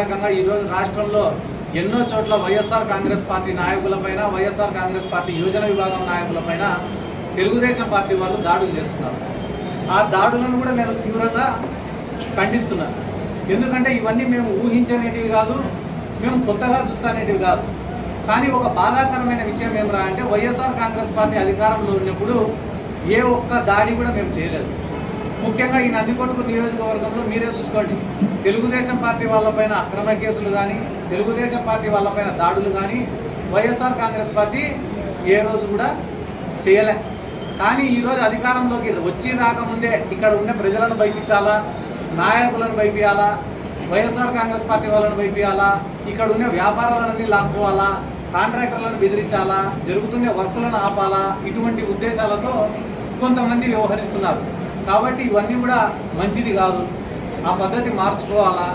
రకంగా ఈరోజు రాష్ట్రంలో ఎన్నో చోట్ల వైఎస్ఆర్ కాంగ్రెస్ పార్టీ నాయకులపైన వైఎస్ఆర్ కాంగ్రెస్ పార్టీ యోజన విభాగం నాయకులపైన తెలుగుదేశం పార్టీ వాళ్ళు దాడులు చేస్తున్నారు. ఆ దాడులను కూడా నేను తీవ్రంగా ఖండిస్తున్నాను. ఎందుకంటే ఇవన్నీ మేము ఊహించనేటివి కాదు మేము కొత్తగా చూస్తానేటివి కాదు. కానీ ఒక బాధాకరమైన విషయం ఏమరా అంటే వైఎస్ఆర్ కాంగ్రెస్ పార్టీ అధికారంలో ఉన్నప్పుడు ఏ ఒక్క దాడి కూడా మేము చేయలేదు. ముఖ్యంగా ఈ నందికొట్టుకు నియోజకవర్గంలో మీరే చూసుకోండి. తెలుగుదేశం పార్టీ వాళ్ళపైన అక్రమ కేసులు కానీ తెలుగుదేశం పార్టీ వాళ్ళపైన దాడులు కానీ వైఎస్ఆర్ కాంగ్రెస్ పార్టీ ఏ రోజు కూడా చేయలే. కానీ ఈరోజు అధికారంలోకి వచ్చి రాకముందే ఇక్కడ ఉన్న ప్రజలను భయపించాలా? నాయకులను భయపించాలా వైఎస్ఆర్ కాంగ్రెస్ పార్టీ వాళ్ళని భయపించాలా ఇక్కడ ఉన్న వ్యాపారాలన్నీ లాక్కోవాలా? కాంట్రాక్టర్లను బెదిరించాలా? జరుగుతున్న వర్కులను ఆపాలా? ఇటువంటి ఉద్దేశాలతో కొంతమంది వ్యవహరిస్తున్నారు. కాబట్టి ఇవన్నీ కూడా మంచిది కాదు. ఆ పద్ధతి మార్చుకోవాలా?